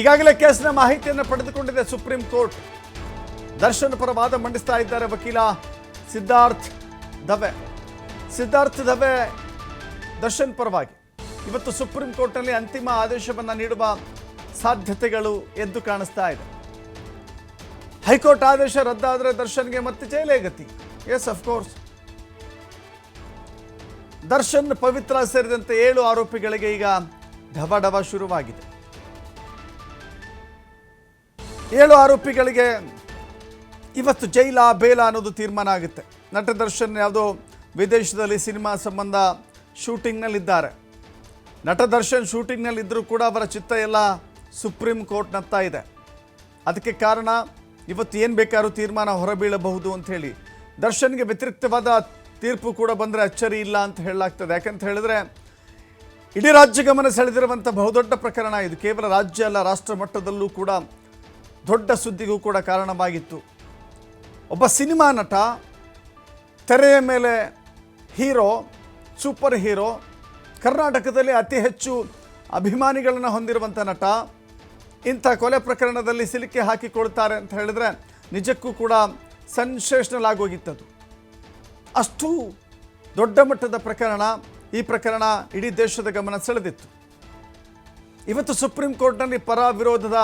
ಈಗಾಗಲೇ ಕೇಸಿನ ಮಾಹಿತಿಯನ್ನು ಪಡೆದುಕೊಂಡಿದೆ ಸುಪ್ರೀಂ ಕೋರ್ಟ್. ದರ್ಶನ್ ಪರ ವಾದ ಮಂಡಿಸ್ತಾ ಇದ್ದಾರೆ ವಕೀಲ ಸಿದ್ಧಾರ್ಥ್ ದವೆ. ಸಿದ್ಧಾರ್ಥ್ ದವೆ ದರ್ಶನ್ ಪರವಾಗಿ. ಇವತ್ತು ಸುಪ್ರೀಂ ಕೋರ್ಟ್ನಲ್ಲಿ ಅಂತಿಮ ಆದೇಶವನ್ನು ನೀಡುವ ಸಾಧ್ಯತೆಗಳು ಎದ್ದು ಕಾಣಿಸ್ತಾ ಇದೆ. ಹೈಕೋರ್ಟ್ ಆದೇಶ ರದ್ದಾದರೆ ದರ್ಶನ್ಗೆ ಮತ್ತೆ ಜೈಲೇ ಗತಿ. ಎಸ್ ಅಫ್ಕೋರ್ಸ್ ದರ್ಶನ್ ಪವಿತ್ರ ಸೇರಿದಂತೆ ಏಳು ಆರೋಪಿಗಳಿಗೆ ಈಗ ಢಬ ಢವ ಶುರುವಾಗಿದೆ. ಏಳು ಆರೋಪಿಗಳಿಗೆ ಇವತ್ತು ಜೈಲ ಬೇಲ ಅನ್ನೋದು ತೀರ್ಮಾನ ಆಗುತ್ತೆ. ನಟ ದರ್ಶನ್ ಯಾವುದೋ ವಿದೇಶದಲ್ಲಿ ಸಿನಿಮಾ ಸಂಬಂಧ ಶೂಟಿಂಗ್ನಲ್ಲಿದ್ದಾರೆ. ನಟ ದರ್ಶನ್ ಶೂಟಿಂಗ್ನಲ್ಲಿದ್ದರೂ ಕೂಡ ಅವರ ಚಿತ್ತ ಎಲ್ಲ ಸುಪ್ರೀಂ ಕೋರ್ಟ್ನತ್ತ ಇದೆ. ಅದಕ್ಕೆ ಕಾರಣ ಇವತ್ತು ಏನು ಬೇಕಾದ್ರೂ ತೀರ್ಮಾನ ಹೊರಬೀಳಬಹುದು ಅಂಥೇಳಿ ದರ್ಶನ್ಗೆ ವ್ಯತಿರಿಕ್ತವಾದ ತೀರ್ಪು ಕೂಡ ಬಂದರೆ ಅಚ್ಚರಿ ಇಲ್ಲ ಅಂತ ಹೇಳಲಾಗ್ತದೆ. ಯಾಕಂತ ಹೇಳಿದ್ರೆ ಇಡೀ ರಾಜ್ಯ ಗಮನ ಸೆಳೆದಿರುವಂಥ ಬಹುದೊಡ್ಡ ಪ್ರಕರಣ ಇದು. ಕೇವಲ ರಾಜ್ಯ ಅಲ್ಲ, ರಾಷ್ಟ್ರ ಮಟ್ಟದಲ್ಲೂ ಕೂಡ ದೊಡ್ಡ ಸುದ್ದಿಗೂ ಕೂಡ ಕಾರಣವಾಗಿತ್ತು. ಒಬ್ಬ ಸಿನಿಮಾ ನಟ, ತೆರೆಯ ಮೇಲೆ ಹೀರೋ, ಸೂಪರ್ ಹೀರೋ, ಕರ್ನಾಟಕದಲ್ಲಿ ಅತಿ ಹೆಚ್ಚು ಅಭಿಮಾನಿಗಳನ್ನು ಹೊಂದಿರುವಂಥ ನಟ, ಇಂಥ ಕೊಲೆ ಪ್ರಕರಣದಲ್ಲಿ ಸಿಲುಕಿ ಹಾಕಿಕೊಳ್ತಾರೆ ಅಂತ ಹೇಳಿದ್ರೆ ನಿಜಕ್ಕೂ ಕೂಡ ಸೆನ್ಸೇಷನಲ್ ಆಗೋಗಿತ್ತದು. ಅಷ್ಟು ದೊಡ್ಡ ಮಟ್ಟದ ಪ್ರಕರಣ, ಈ ಪ್ರಕರಣ ಇಡೀ ದೇಶದ ಗಮನ ಸೆಳೆದಿತ್ತು. ಇವತ್ತು ಸುಪ್ರೀಂ ಕೋರ್ಟ್ನಲ್ಲಿ ಪರ ವಿರೋಧದ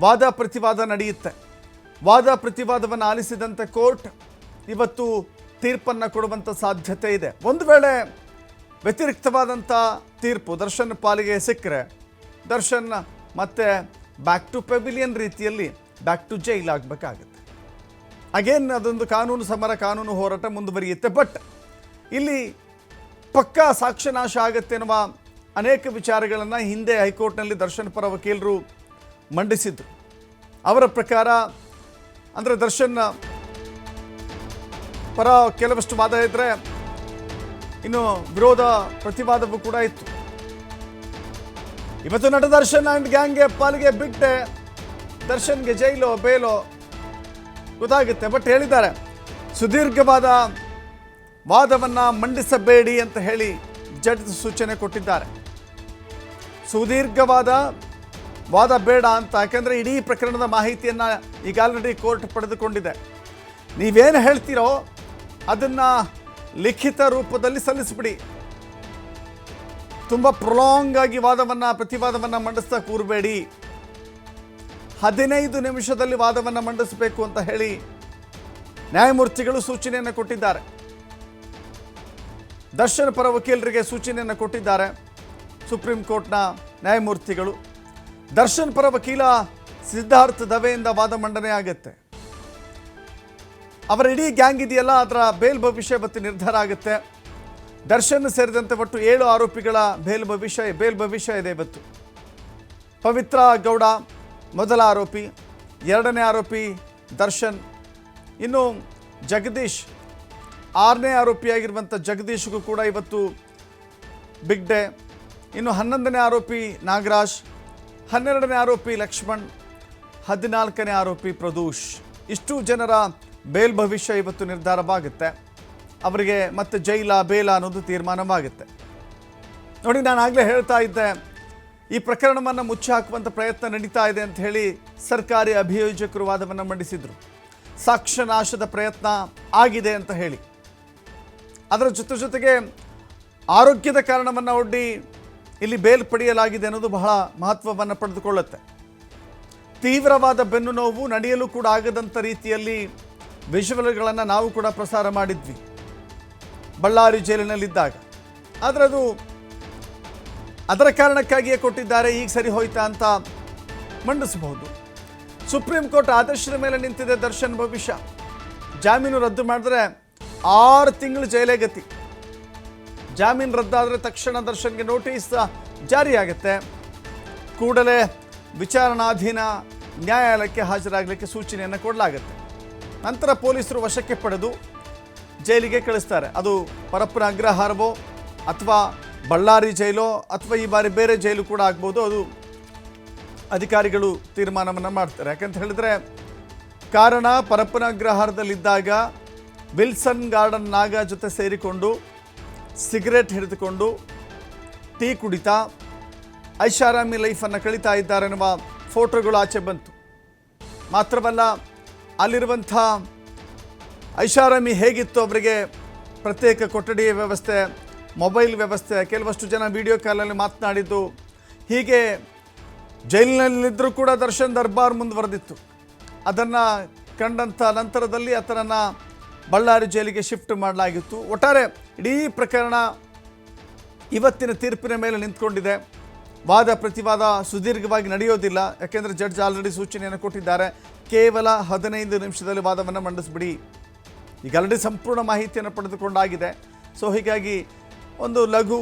ವಾದ ಪ್ರತಿವಾದ ನಡೆಯುತ್ತೆ. ವಾದ ಪ್ರತಿವಾದವನ್ನು ಆಲಿಸಿದಂಥ ಕೋರ್ಟ್ ಇವತ್ತು ತೀರ್ಪನ್ನು ಕೊಡುವಂಥ ಸಾಧ್ಯತೆ ಇದೆ. ಒಂದು ವೇಳೆ ವ್ಯತಿರಿಕ್ತವಾದಂಥ ತೀರ್ಪು ದರ್ಶನ್ ಪಾಲಿಗೆ ಸಿಕ್ಕರೆ, ದರ್ಶನ್ ಮತ್ತೆ ಬ್ಯಾಕ್ ಟು ಪೆವಿಲಿಯನ್ ರೀತಿಯಲ್ಲಿ ಬ್ಯಾಕ್ ಟು ಜೈಲ್ ಆಗಬೇಕಾಗುತ್ತೆ. ಅಗೇನ್ ಅದೊಂದು ಕಾನೂನು ಸಮರ, ಕಾನೂನು ಹೋರಾಟ ಮುಂದುವರಿಯುತ್ತೆ. ಬಟ್ ಇಲ್ಲಿ ಪಕ್ಕಾ ಸಾಕ್ಷ್ಯನಾಶ ಆಗುತ್ತೆ ಎನ್ನುವ ಅನೇಕ ವಿಚಾರಗಳನ್ನು ಹಿಂದೆ ಹೈಕೋರ್ಟ್ನಲ್ಲಿ ದರ್ಶನ್ ಪರ ವಕೀಲರು ಮಂಡಿಸಿದ್ರು ಅವರ ಪ್ರಕಾರ, ಅಂದರೆ ದರ್ಶನ್, ಪರ ಕೆಲವಷ್ಟು ವಾದ ಇದ್ದರೆ ಇನ್ನು ವಿರೋಧ ಪ್ರತಿವಾದವೂ ಕೂಡ ಇತ್ತು. ಇವತ್ತು ನಟ ದರ್ಶನ್ ಆ್ಯಂಡ್ ಗ್ಯಾಂಗ್ಗೆ ಪಾಲಿಗೆ ಬಿಟ್ಟೆ. ದರ್ಶನ್ಗೆ ಜೈಲೋ, ಬೇಲೋ ಗೊತ್ತಾಗುತ್ತೆ, ಬಟ್ ಹೇಳಿದ್ದಾರೆ. ಸುದೀರ್ಘವಾದ ವಾದವನ್ನು ಮಂಡಿಸಬೇಡಿ ಅಂತ ಹೇಳಿ ಜಡ್ಜ್ ಸೂಚನೆ ಕೊಟ್ಟಿದ್ದಾರೆ. ಸುದೀರ್ಘವಾದ ವಾದ ಬೇಡ ಅಂತ, ಯಾಕೆಂದರೆ ಇಡೀ ಪ್ರಕರಣದ ಮಾಹಿತಿಯನ್ನು ಈಗ ಆಲ್ರೆಡಿ ಕೋರ್ಟ್ ಪಡೆದುಕೊಂಡಿದೆ. ನೀವೇನು ಹೇಳ್ತೀರೋ ಅದನ್ನು ಲಿಖಿತ ರೂಪದಲ್ಲಿ ಸಲ್ಲಿಸಿಬಿಡಿ. ತುಂಬ ಪ್ರೊಲಾಂಗ್ ಆಗಿ ವಾದವನ್ನು, ಪ್ರತಿವಾದವನ್ನು ಮಂಡಿಸ್ತಾ ಕೂರಬೇಡಿ. ಹದಿನೈದು ನಿಮಿಷದಲ್ಲಿ ವಾದವನ್ನು ಮಂಡಿಸಬೇಕು ಅಂತ ಹೇಳಿ ನ್ಯಾಯಮೂರ್ತಿಗಳು ಸೂಚನೆಯನ್ನು ಕೊಟ್ಟಿದ್ದಾರೆ. ದರ್ಶನ್ ಪರ ವಕೀಲರಿಗೆ ಸೂಚನೆಯನ್ನು ಕೊಟ್ಟಿದ್ದಾರೆ ಸುಪ್ರೀಂ ಕೋರ್ಟ್ನ ನ್ಯಾಯಮೂರ್ತಿಗಳು. ದರ್ಶನ್ ಪರ ವಕೀಲ ಸಿದ್ಧಾರ್ಥ ದವೆಯಿಂದ ವಾದ ಮಂಡನೆ ಆಗುತ್ತೆ. ಅವರ ಇಡೀ ಗ್ಯಾಂಗ್ ಇದೆಯಲ್ಲ, ಅದರ ಬೇಲ್ ಭವಿಷ್ಯ ಮತ್ತು ನಿರ್ಧಾರ ಆಗುತ್ತೆ. ದರ್ಶನ್ ಸೇರಿದಂತೆ ಒಟ್ಟು ಏಳು ಆರೋಪಿಗಳ ಬೇಲ್ ಭವಿಷ್ಯ ಬೇಲ್ ಭವಿಷ್ಯ ಇದೆ ಇವತ್ತು. ಪವಿತ್ರ ಗೌಡ, ಮೊದಲ ಆರೋಪಿ, ಎರಡನೇ ಆರೋಪಿ ದರ್ಶನ್. ಇನ್ನು ಜಗದೀಶ್, ಆರನೇ ಆರೋಪಿಯಾಗಿರುವಂಥ ಜಗದೀಶ್ಗೂ ಕೂಡ ಇವತ್ತು ಬಿಗ್ ಡೇ. ಇನ್ನು ಹನ್ನೊಂದನೇ ಆರೋಪಿ ನಾಗರಾಜ್. ಹನ್ನೆರಡನೇ ಆರೋಪಿ ಲಕ್ಷ್ಮಣ್, ಹದಿನಾಲ್ಕನೇ ಆರೋಪಿ ಪ್ರದೂಷ್. ಇಷ್ಟು ಜನರ ಬೇಲ್ ಭವಿಷ್ಯ ಇವತ್ತು ನಿರ್ಧಾರವಾಗುತ್ತೆ. ಅವರಿಗೆ ಮತ್ತೆ ಜೈಲ, ಬೇಲ ಅನ್ನೋದು ತೀರ್ಮಾನವಾಗುತ್ತೆ. ನೋಡಿ, ನಾನು ಆಗಲೇ ಹೇಳ್ತಾ ಇದ್ದೆ, ಈ ಪ್ರಕರಣವನ್ನು ಮುಚ್ಚಿ ಹಾಕುವಂಥ ಪ್ರಯತ್ನ ನಡೀತಾ ಇದೆ ಅಂತ ಹೇಳಿ ಸರ್ಕಾರಿ ಅಭಿಯೋಜಕರು ವಾದವನ್ನು ಮಂಡಿಸಿದರು. ಸಾಕ್ಷ್ಯ ನಾಶದ ಪ್ರಯತ್ನ ಆಗಿದೆ ಅಂತ ಹೇಳಿ. ಅದರ ಜೊತೆ ಜೊತೆಗೆ ಆರೋಗ್ಯದ ಕಾರಣವನ್ನು ಒಡ್ಡಿ ಇಲ್ಲಿ ಬೇಲ್ ಪಡೆಯಲಾಗಿದೆ ಅನ್ನೋದು ಬಹಳ ಮಹತ್ವವನ್ನು ಪಡೆದುಕೊಳ್ಳುತ್ತೆ. ತೀವ್ರವಾದ ಬೆನ್ನು ನೋವು ನಡೆಯಲು ಕೂಡ ಆಗದಂಥ ರೀತಿಯಲ್ಲಿ ವಿಷುವಲ್ಗಳನ್ನು ನಾವು ಕೂಡ ಪ್ರಸಾರ ಮಾಡಿದ್ವಿ. ಬಳ್ಳಾರಿ ಜೈಲಿನಲ್ಲಿದ್ದಾಗ. ಆದರೆ ಅದು ಅದರ ಕಾರಣಕ್ಕಾಗಿಯೇ ಕೊಟ್ಟಿದ್ದಾರೆ, ಈಗ ಸರಿ ಹೋಯ್ತಾ ಅಂತ ಮಂಡಿಸಬಹುದು. ಸುಪ್ರೀಂ ಕೋರ್ಟ್ ಆದೇಶದ ಮೇಲೆ ನಿಂತಿದೆ ದರ್ಶನ್ ಭವಿಷ್ಯ. ಜಾಮೀನು ರದ್ದು ಮಾಡಿದ್ರೆ ಆರು ತಿಂಗಳು ಜೈಲೇ ಗತಿ. ಜಾಮೀನು ರದ್ದಾದರೆ ತಕ್ಷಣ ದರ್ಶನ್ಗೆ ನೋಟಿಸ್ ಜಾರಿಯಾಗುತ್ತೆ. ಕೂಡಲೇ ವಿಚಾರಣಾಧೀನ ನ್ಯಾಯಾಲಯಕ್ಕೆ ಹಾಜರಾಗಲಿಕ್ಕೆ ಸೂಚನೆಯನ್ನು ಕೊಡಲಾಗುತ್ತೆ. ನಂತರ ಪೊಲೀಸರು ವಶಕ್ಕೆ ಪಡೆದು ಜೈಲಿಗೆ ಕಳಿಸ್ತಾರೆ. ಅದು ಪರಪ್ಪನ ಅಗ್ರಹಾರವೋ ಅಥವಾ ಬಳ್ಳಾರಿ ಜೈಲೋ ಅಥವಾ ಈ ಬಾರಿ ಬೇರೆ ಜೈಲು ಕೂಡ ಆಗ್ಬೋದು. ಅದು ಅಧಿಕಾರಿಗಳು ತೀರ್ಮಾನವನ್ನು ಮಾಡ್ತಾರೆ. ಯಾಕಂತ ಹೇಳಿದ್ರೆ ಕಾರಣ ಪರಪ್ಪನ ಅಗ್ರಹಾರದಲ್ಲಿದ್ದಾಗ ವಿಲ್ಸನ್ ಗಾರ್ಡನ್ ನಾಗ ಜೊತೆ ಸೇರಿಕೊಂಡು ಸಿಗರೆಟ್ ಹಿಡಿದುಕೊಂಡು ಟೀ ಕುಡಿತಾ, ಐಷಾರಾಮಿ ಲೈಫನ್ನು ಕಳೀತಾ ಇದ್ದಾರೆನ್ನುವ ಫೋಟೋಗಳು ಆಚೆ ಬಂತು. ಮಾತ್ರವಲ್ಲ, ಅಲ್ಲಿರುವಂಥ ಐಷಾರಾಮಿ ಹೇಗಿತ್ತು ಅವರಿಗೆ ಪ್ರತ್ಯೇಕ ಕೊಠಡಿಯ ವ್ಯವಸ್ಥೆ, ಮೊಬೈಲ್ ವ್ಯವಸ್ಥೆ, ಕೆಲವಷ್ಟು ಜನ ವಿಡಿಯೋ ಕಾಲಲ್ಲಿ ಮಾತನಾಡಿದ್ದು, ಹೀಗೆ ಜೈಲಿನಲ್ಲಿದ್ದರೂ ಕೂಡ ದರ್ಶನ್ ದರ್ಬಾರ್ ಮುಂದುವರೆದಿತ್ತು. ಅದನ್ನು ಕಂಡಂಥ ನಂತರದಲ್ಲಿ ಆತನನ್ನು ಬಳ್ಳಾರಿ ಜೈಲಿಗೆ ಶಿಫ್ಟ್ ಮಾಡಲಾಗಿತ್ತು. ಒಟ್ಟಾರೆ ಇಡೀ ಪ್ರಕರಣ ಇವತ್ತಿನ ತೀರ್ಪಿನ ಮೇಲೆ ನಿಂತ್ಕೊಂಡಿದೆ. ವಾದ ಪ್ರತಿವಾದ ಸುದೀರ್ಘವಾಗಿ ನಡೆಯೋದಿಲ್ಲ. ಯಾಕೆಂದರೆ ಜಡ್ಜ್ ಆಲ್ರೆಡಿ ಸೂಚನೆಯನ್ನು ಕೊಟ್ಟಿದ್ದಾರೆ. ಕೇವಲ ಹದಿನೈದು ನಿಮಿಷದಲ್ಲಿ ವಾದವನ್ನು ಮಂಡಿಸ್ಬಿಡಿ. ಈಗ ಆಲ್ರೆಡಿ ಸಂಪೂರ್ಣ ಮಾಹಿತಿಯನ್ನು ಪಡೆದುಕೊಂಡಾಗಿದೆ. ಸೊ ಹೀಗಾಗಿ ಒಂದು ಲಘು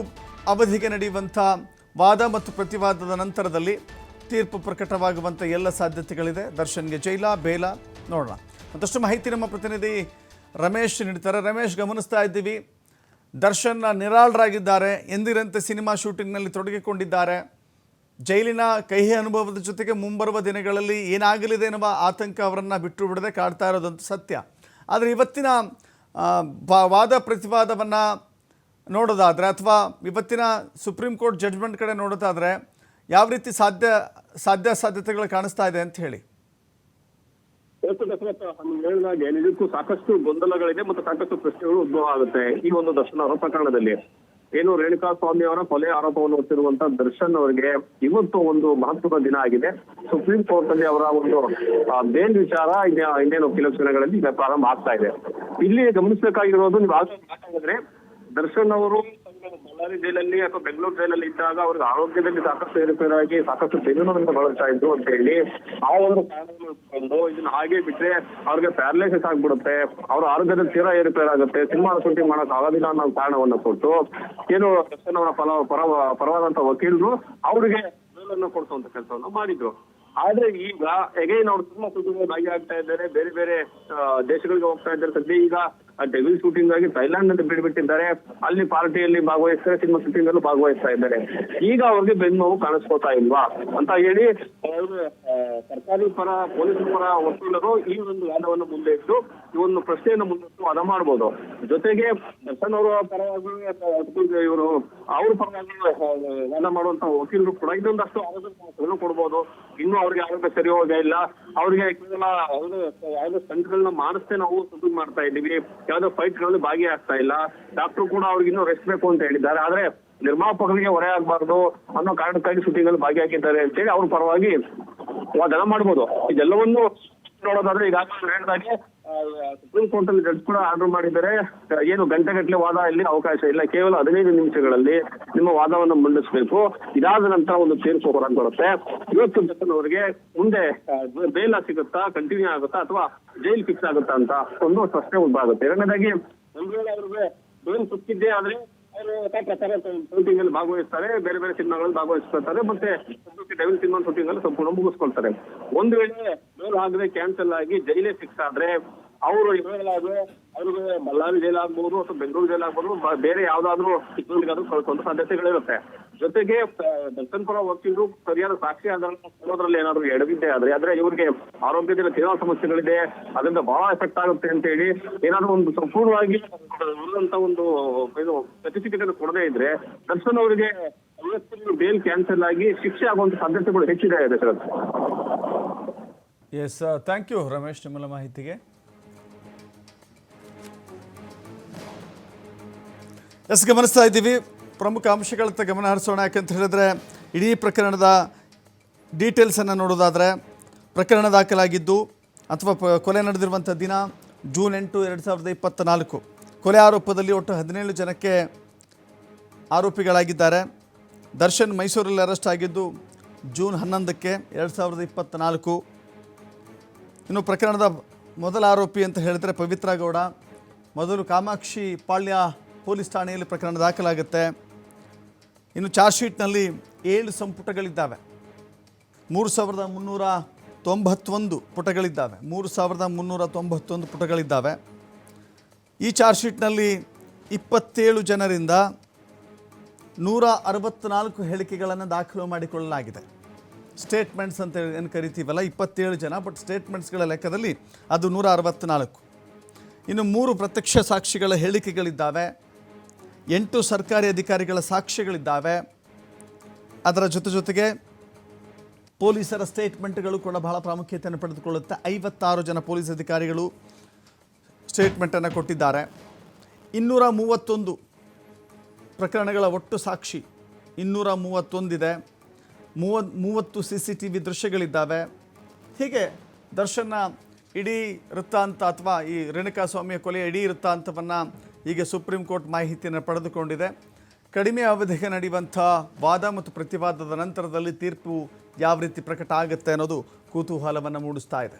ಅವಧಿಗೆ ನಡೆಯುವಂಥ ವಾದ ಮತ್ತು ಪ್ರತಿವಾದದ ನಂತರದಲ್ಲಿ ತೀರ್ಪು ಪ್ರಕಟವಾಗುವಂಥ ಎಲ್ಲ ಸಾಧ್ಯತೆಗಳಿದೆ. ದರ್ಶನ್ಗೆ ಜೈಲ, ಬೇಲ ನೋಡೋಣ. ಮತ್ತಷ್ಟು ಮಾಹಿತಿ ನಮ್ಮ ಪ್ರತಿನಿಧಿ ರಮೇಶ್ ನೀಡ್ತಾರೆ. ರಮೇಶ್ ಗಮನಿಸ್ತಾ ಇದ್ದೀವಿ. ದರ್ಶನ್ ನಿರಾಳರಾಗಿದ್ದಾರೆ. ಎಂದಿರಂತೆ ಸಿನಿಮಾ ಶೂಟಿಂಗ್ನಲ್ಲಿ ತೊಡಗಿಕೊಂಡಿದ್ದಾರೆ. ಜೈಲಿನ ಕಹಿ ಅನುಭವದ ಜೊತೆಗೆ ಮುಂಬರುವ ದಿನಗಳಲ್ಲಿ ಏನಾಗಲಿದೆ ಎನ್ನುವ ಆತಂಕ ಅವರನ್ನು ಬಿಟ್ಟು ಬಿಡದೆ ಕಾಡ್ತಾ ಇರೋದಂತೂ ಸತ್ಯ. ಆದರೆ ಇವತ್ತಿನ ವಾದ ಪ್ರತಿವಾದವನ್ನು ನೋಡೋದಾದರೆ ಅಥವಾ ಇವತ್ತಿನ ಸುಪ್ರೀಂ ಕೋರ್ಟ್ ಜಡ್ಜ್ಮೆಂಟ್ ಕಡೆ ನೋಡೋದಾದರೆ ಯಾವ ರೀತಿ ಸಾಧ್ಯ ಸಾಧ್ಯ ಸಾಧ್ಯತೆಗಳು ಕಾಣಿಸ್ತಾ ಇದೆ ಅಂತ ಹೇಳಿ. ದಶರಥ ನೀವು ಹೇಳಿದಾಗೆ ನಿಜಕ್ಕೂ ಸಾಕಷ್ಟು ಗೊಂದಲಗಳಿದೆ ಮತ್ತು ಸಾಕಷ್ಟು ಪ್ರಶ್ನೆಗಳು ಉದ್ಭವ ಆಗುತ್ತೆ ಈ ಒಂದು ದರ್ಶನ ಪ್ರಕರಣದಲ್ಲಿ. ಏನು ರೇಣುಕಾ ಸ್ವಾಮಿ ಅವರ ಕೊಲೆ ಆರೋಪವನ್ನು ಹೊತ್ತಿರುವಂತಹ ದರ್ಶನ್ ಅವರಿಗೆ ಇವತ್ತು ಒಂದು ಮಹತ್ವದ ದಿನ ಆಗಿದೆ. ಸುಪ್ರೀಂ ಕೋರ್ಟ್ ಅಲ್ಲಿ ಅವರ ಒಂದು ಬೇಲ್ ವಿಚಾರ ಇನ್ನ- ಇನ್ನೇನು ಕೆಲವು ಈಗ ಪ್ರಾರಂಭ ಆಗ್ತಾ ಇದೆ. ಇಲ್ಲಿ ಗಮನಿಸಬೇಕಾಗಿರೋದು ನೀವು ಆಗಲೇ ಮಾತಾಡಿದ್ರೆ ದರ್ಶನ್ ಅವರು ಬಳ್ಳಾರಿ ಜೈಲಲ್ಲಿ ಅಥವಾ ಬೆಂಗಳೂರು ಜೈಲಲ್ಲಿ ಇದ್ದಾಗ ಅವ್ರಿಗೆ ಆರೋಗ್ಯದಲ್ಲಿ ಸಾಕಷ್ಟು ಏರುಪೇರಾಗಿ ಸಾಕಷ್ಟು ಬೆನ್ನುನೋವಿಂದ ಬಳಸ್ತಾ ಇದ್ರು ಅಂತ ಹೇಳಿ ಆ ಒಂದು ಕಾರಣವನ್ನು ಇದನ್ನ ಹಾಗೆ ಬಿಟ್ರೆ ಅವ್ರಿಗೆ ಪ್ಯಾರಲೈಸಿಸ್ ಆಗ್ಬಿಡುತ್ತೆ. ಅವ್ರ ಆರೋಗ್ಯದಲ್ಲಿ ತೀರಾ ಏರುಪೇರಾಗುತ್ತೆ. ಸಿನಿಮಾ ಶೂಟಿಂಗ್ ಮಾಡಕ್ ಆಗೋದಿಲ್ಲ ಅನ್ನೋ ಕಾರಣವನ್ನ ಕೊಟ್ಟು ಏನು ಅವರ ಪರ ಪರ ಪರವಾದಂತ ವಕೀಲರು ಅವ್ರಿಗೆ ಕೊಡಿಸುವಂತ ಕೆಲಸವನ್ನ ಮಾಡಿದ್ರು. ಆದ್ರೆ ಈಗ ಎಗೈನ್ ಅವ್ರು ತುಂಬಾ ಸುದ್ದಿಗಳು ಭಾಗಿಯಾಗ್ತಾ ಇದ್ದಾರೆ. ಬೇರೆ ಬೇರೆ ದೇಶಗಳಿಗೆ ಹೋಗ್ತಾ ಇದ್ದಾರೆ. ಸದ್ಯ ಈಗ ಡೆವಿಲ್ ಶೂಟಿಂಗ್ ಆಗಿ ಥೈಲ್ಯಾಂಡ್ ಅಂತ ಬಿಡ್ಬಿಟ್ಟಿದ್ದಾರೆ ಅಲ್ಲಿ ಪಾರ್ಟಿಯಲ್ಲಿ ಭಾಗವಹಿಸ್ತಾರೆ ಸಿನಿಮಾ ಶೂಟಿಂಗ್ ಅಲ್ಲೂ ಭಾಗವಹಿಸ್ತಾ ಇದ್ದಾರೆ. ಈಗ ಅವ್ರಿಗೆ ಬೆನ್ನು ನೋವು ಕಾಣಿಸ್ಕೋತಾ ಇಲ್ವಾ? ಅಂತ ಹೇಳಿ ಅವ್ರು, ಸರ್ಕಾರಿ ಪರ, ಪೊಲೀಸ್ ಪರ ವಕೀಲರು ಈ ಒಂದು ವಾದವನ್ನು ಮುಂದೆ ಇಟ್ಟು ಈ ಒಂದು ಪ್ರಶ್ನೆಯನ್ನು ಮುಂದಿಟ್ಟು ವಾದ ಮಾಡಬಹುದು ಜೊತೆಗೆ ದರ್ಶನ್ ಅವರ ಪರವಾಗಿ ಇವರು, ಅವ್ರ ಪರವಾಗಿ ವಾದ ಮಾಡುವಂತ ವಕೀಲರು ಕೂಡ ಇದೊಂದಷ್ಟು ಆರೋಗ್ಯ ಕೊಡ್ಬೋದು. ಇನ್ನು ಅವ್ರಿಗೆ ಆರೋಗ್ಯ ಸರಿ ಹೋಗೇ ಇಲ್ಲ. ಅವ್ರಿಗೆ ಕೇವಲ ಯಾವುದೇ ಸ್ಟಂಟ್ಗಳನ್ನ ಮಾಡಿಸ್ತೇ ನಾವು ಸುದ್ದಿ ಮಾಡ್ತಾ ಇದ್ದೀವಿ. ಯಾವ್ದೋ ಫೈಟ್ಗಳಲ್ಲಿ ಭಾಗಿಯಾಗ್ತಾ ಇಲ್ಲ. ಡಾಕ್ಟರ್ ಕೂಡ ಅವ್ರಿಗೆ ಇನ್ನೂ ರೆಸ್ಟ್ ಬೇಕು ಅಂತ ಹೇಳಿದ್ದಾರೆ. ಆದ್ರೆ ನಿರ್ಮಾಪಕರಿಗೆ ಹೊರೆ ಆಗ್ಬಾರ್ದು ಅನ್ನೋ ಕಾರಣಕ್ಕಾಗಿ ಶೂಟಿಂಗ್ ಅಲ್ಲಿ ಭಾಗಿಯಾಗಿದ್ದಾರೆ ಅಂತೇಳಿ ಅವ್ರ ಪರವಾಗಿ ವಾದನ ಮಾಡ್ಬೋದು. ಇದೆಲ್ಲವನ್ನು ನೋಡೋದಾದ್ರೆ ಈಗಾಗಲೇ ಹೇಳಿದಾಗೆ ಸುಪ್ರೀಂ ಕೋರ್ಟ್ ಅಲ್ಲಿ ಜಡ್ಜ್ ಕೂಡ ಆರ್ಡರ್ ಮಾಡಿದರೆ ಏನು ಏನು ಗಂಟೆಗಟ್ಟಲೆ ವಾದ ಇಲ್ಲಿ ಅವಕಾಶ ಇಲ್ಲ. ಕೇವಲ ಹದಿನೈದು ನಿಮಿಷಗಳಲ್ಲಿ ನಿಮ್ಮ ವಾದವನ್ನು ಮಂಡಿಸಬೇಕು. ಇದಾದ ನಂತರ ಒಂದು ತೀರ್ಪು ಹೊರಗೆ ಬರುತ್ತೆ ಇವತ್ತು ಅವರಿಗೆ ಮುಂದೆ ಬೇಲ್ ಸಿಗುತ್ತಾ ಕಂಟಿನ್ಯೂ ಆಗುತ್ತಾ ಅಥವಾ ಜೈಲ್ ಫಿಕ್ಸ್ ಆಗುತ್ತಾ ಅಂತ ಒಂದು ಪ್ರಶ್ನೆ ಉಂಟಾಗುತ್ತೆ. ಎರಡನೇದಾಗಿ, ನಮ್ಗೆ ಬೇಲ್ ಸಿಕ್ಕಿದ್ದೇ ಆದ್ರೆ ಶೂಟಿಂಗ್ ಅಲ್ಲಿ ಭಾಗವಹಿಸ್ತಾರೆ. ಬೇರೆ ಬೇರೆ ಸಿನಿಮಾಗಳಲ್ಲಿ ಭಾಗವಹಿಸ್ಕೊಳ್ತಾರೆ. ಮತ್ತೆ ಡೆವಿಲ್ ಸಿನಿಮಾ ಶೂಟಿಂಗ್ ಅಲ್ಲಿ ಸಂಪೂರ್ಣ ಮುಗಿಸ್ಕೊಳ್ತಾರೆ. ಒಂದು ವೇಳೆ ಬೇಲ್ ಆಗದೆ ಕ್ಯಾನ್ಸಲ್ ಆಗಿ ಜೈಲೇ ಫಿಕ್ಸ್ ಆದ್ರೆ ಅವರು ಇವಾಗಲಾದ್ರೆ ಅವ್ರಿಗೆ ಬಳ್ಳಾರಿ ಜೈಲ್ ಆಗ್ಬಹುದು ಅಥವಾ ಬೆಂಗಳೂರು ಜೈಲ್ ಆಗ್ಬಹುದು ಬೇರೆ ಯಾವ್ದಾದ್ರು ಚಿಕ್ಕಮಗಳೂರಿಗಾದ್ರೂ ಕಳ್ಕೊಂಡು ಸಾಧ್ಯತೆಗಳಿರುತ್ತೆ. ಜೊತೆಗೆ ದರ್ಶನ್ಪುರ ದರ್ಶನ್ ಪರ ವಕೀಲರು ಸರಿಯಾದ ಸಾಕ್ಷಿ ಆಧಾರದಲ್ಲಿ ಏನಾದ್ರು ಎಡವಿದ್ದೆ ಆದ್ರೆ ಆದ್ರೆ ಇವ್ರಿಗೆ ಆರೋಗ್ಯದಲ್ಲಿ ತೀರಾ ಸಮಸ್ಯೆಗಳಿದೆ, ಅದರಿಂದ ಬಹಳ ಎಫೆಕ್ಟ್ ಆಗುತ್ತೆ ಅಂತ ಹೇಳಿ ಏನಾದ್ರು ಒಂದು ಸಂಪೂರ್ಣವಾಗಿ ಉಳಿದಂತ ಒಂದು, ಇದು ಸರ್ಟಿಫಿಕೇಟ್ ಕೊಡದೇ ಇದ್ರೆ ದರ್ಶನ್ ಅವರಿಗೆ ಬೇಲ್ ಕ್ಯಾನ್ಸಲ್ ಆಗಿ ಶಿಕ್ಷೆ ಆಗುವಂತ ಸಾಧ್ಯತೆಗಳು ಹೆಚ್ಚಿದೆ ಎಸ್ ಥ್ಯಾಂಕ್ ಯು ರಮೇಶ್ ನಿಮ್ಮಲ್ಲ ಮಾಹಿತಿಗೆ. ಎಸ್, ಗಮನಿಸ್ತಾ ಇದ್ದೀವಿ. ಪ್ರಮುಖ ಅಂಶಗಳತ್ತ ಗಮನ ಹರಿಸೋಣ. ಯಾಕಂತ ಹೇಳಿದ್ರೆ, ಇಡೀ ಪ್ರಕರಣದ ಡೀಟೇಲ್ಸನ್ನು ನೋಡೋದಾದರೆ, ಪ್ರಕರಣ ದಾಖಲಾಗಿದ್ದು, ಅಥವಾ ಕೊಲೆ ನಡೆದಿರುವಂಥ ದಿನ ಜೂನ್ ಎಂಟು ಎರಡು ಸಾವಿರದ ಇಪ್ಪತ್ತ ನಾಲ್ಕು ಕೊಲೆ ಆರೋಪದಲ್ಲಿ ಒಟ್ಟು ಹದಿನೇಳು ಜನಕ್ಕೆ ಆರೋಪಿಗಳಾಗಿದ್ದಾರೆ. ದರ್ಶನ್ ಮೈಸೂರಲ್ಲಿ ಅರೆಸ್ಟ್ ಆಗಿದ್ದು, ಜೂನ್ ಹನ್ನೊಂದಕ್ಕೆ ಎರಡು ಸಾವಿರದ ಇಪ್ಪತ್ತ ನಾಲ್ಕು ಇನ್ನು ಪ್ರಕರಣದ ಮೊದಲ ಆರೋಪಿ ಅಂತ ಹೇಳಿದರೆ ಪವಿತ್ರ ಗೌಡ. ಮೊದಲು ಕಾಮಾಕ್ಷಿ ಪಾಳ್ಯ ಪೊಲೀಸ್ ಠಾಣೆಯಲ್ಲಿ ಪ್ರಕರಣ ದಾಖಲಾಗುತ್ತೆ. ಇನ್ನು ಚಾರ್ಜ್ ಶೀಟ್ನಲ್ಲಿ ಏಳು ಸಂಪುಟಗಳಿದ್ದಾವೆ. ಮೂರು ಸಾವಿರದ ಮುನ್ನೂರ ತೊಂಬತ್ತೊಂದು ಪುಟಗಳಿದ್ದಾವೆ. ಮೂರು ಸಾವಿರದ ಮುನ್ನೂರ ತೊಂಬತ್ತೊಂದು ಪುಟಗಳಿದ್ದಾವೆ. ಈ ಚಾರ್ಜ್ ಶೀಟ್ನಲ್ಲಿ ಇಪ್ಪತ್ತೇಳು ಜನರಿಂದ ನೂರ ಅರವತ್ತ್ನಾಲ್ಕು ಹೇಳಿಕೆಗಳನ್ನು ದಾಖಲು ಮಾಡಿಕೊಳ್ಳಲಾಗಿದೆ. ಸ್ಟೇಟ್ಮೆಂಟ್ಸ್ ಅಂತ ಏನು ಕರಿತೀವಲ್ಲ, ಇಪ್ಪತ್ತೇಳು ಜನ, ಬಟ್ ಸ್ಟೇಟ್ಮೆಂಟ್ಸ್ಗಳ ಲೆಕ್ಕದಲ್ಲಿ ಅದು ನೂರ ಅರವತ್ತ್ನಾಲ್ಕು ಇನ್ನು ಮೂರು ಪ್ರತ್ಯಕ್ಷ ಸಾಕ್ಷಿಗಳ ಹೇಳಿಕೆಗಳಿದ್ದಾವೆ. ಎಂಟು ಸರ್ಕಾರಿ ಅಧಿಕಾರಿಗಳ ಸಾಕ್ಷ್ಯಗಳಿದ್ದಾವೆ. ಅದರ ಜೊತೆ ಜೊತೆಗೆ ಪೊಲೀಸರ ಸ್ಟೇಟ್ಮೆಂಟ್ಗಳು ಕೂಡ ಬಹಳ ಪ್ರಾಮುಖ್ಯತೆಯನ್ನು ಪಡೆದುಕೊಳ್ಳುತ್ತೆ. ಐವತ್ತಾರು ಜನ ಪೊಲೀಸ್ ಅಧಿಕಾರಿಗಳು ಸ್ಟೇಟ್ಮೆಂಟನ್ನು ಕೊಟ್ಟಿದ್ದಾರೆ. ಇನ್ನೂರ ಮೂವತ್ತೊಂದು ಪ್ರಕರಣಗಳ ಒಟ್ಟು ಸಾಕ್ಷಿ ಇನ್ನೂರ ಮೂವತ್ತೊಂದಿದೆ. ಮೂವ, ಮೂವತ್ತು ಸಿ ಸಿ ಟಿ ವಿ ದೃಶ್ಯಗಳಿದ್ದಾವೆ. ಹೀಗೆ ದರ್ಶನ ಇಡೀ ವೃತ್ತಾಂತ ಅಥವಾ ಈ ರೇಣುಕಾಸ್ವಾಮಿಯ ಕೊಲೆಯ ಇಡೀ ವೃತ್ತಾಂತವನ್ನು ಈಗ ಸುಪ್ರೀಂ ಕೋರ್ಟ್ ಮಾಹಿತಿಯನ್ನು ಪಡೆದುಕೊಂಡಿದೆ. ಕಡಿಮೆ ಅವಧಿಗೆ ನಡೆಯುವಂಥ ವಾದ ಮತ್ತು ಪ್ರತಿವಾದದ ನಂತರದಲ್ಲಿ ತೀರ್ಪು ಯಾವ ರೀತಿ ಪ್ರಕಟ ಆಗುತ್ತೆ ಅನ್ನೋದು ಕುತೂಹಲವನ್ನು ಮೂಡಿಸ್ತಾ ಇದೆ.